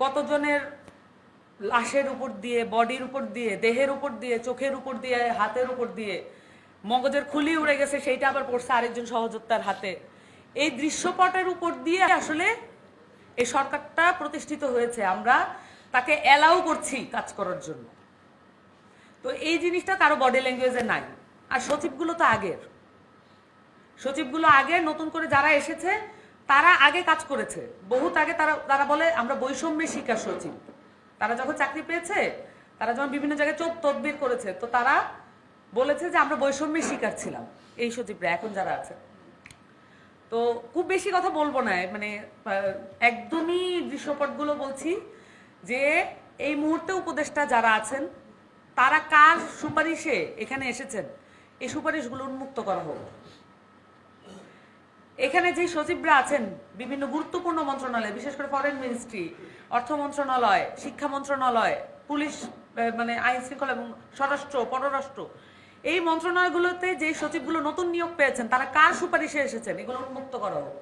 কতজনের লাশের উপর দিয়ে, বডির উপর দিয়ে, দেহের উপর দিয়ে, চোখের উপর দিয়ে, হাতের উপর দিয়ে মগজের খুলি উড়ে গেছে, সেইটা আবার পড়ছে আরেকজন সহযোদ্ধার হাতে। এই দৃশ্যপটের উপর দিয়ে আসলে এই সরকারটা প্রতিষ্ঠিত হয়েছে। আমরা তাকে অ্যালাউ করছি কাজ করার জন্য। তো এই জিনিসটা কারও বডি ল্যাঙ্গুয়েজে নাই। আর সচিবগুলো তো আগের। সচিবগুলো আগে নতুন করে যারা এসেছে তারা আগে কাজ করেছে। বহুত আগে তারা তারা বলে, আমরা বৈষম্যের শিকার সচিব। তারা যখন চাকরি পেয়েছে, তারা যখন বিভিন্ন জায়গায় চোখ তদবির করেছে, তো তারা বলেছে যে, আমরা বৈষম্যের শিকার ছিলাম। এই সচিবরা এখন যারা আছে। তো খুব বেশি কথা বলব না মানে একদমই দৃশ্যপটগুলো বলছি যে, এই মুহূর্তে উপদেষ্টা যারা আছেন, তারা কার সুপারিশে এখানে এসেছেন? এই সুপারিশগুলো উন্মুক্ত করা হোক। এখানে যে সচিবরা আছেন, বিভিন্ন গুরুত্বপূর্ণ মন্ত্রণালয়, বিশেষ করে ফরেন মিনিস্ট্রি অর্থ মন্ত্রণালয়, শিক্ষা মন্ত্রণালয়, পুলিশ মানে আইন শৃঙ্খলা এবং স্বরাষ্ট্র, পররাষ্ট্র, এই মন্ত্রণালয়গুলোতে যে সচিবগুলো নতুন নিয়োগ পেয়েছেন, তারা কার সুপারিশে এসেছেন? এগুলো উন্মুক্ত করা হোক।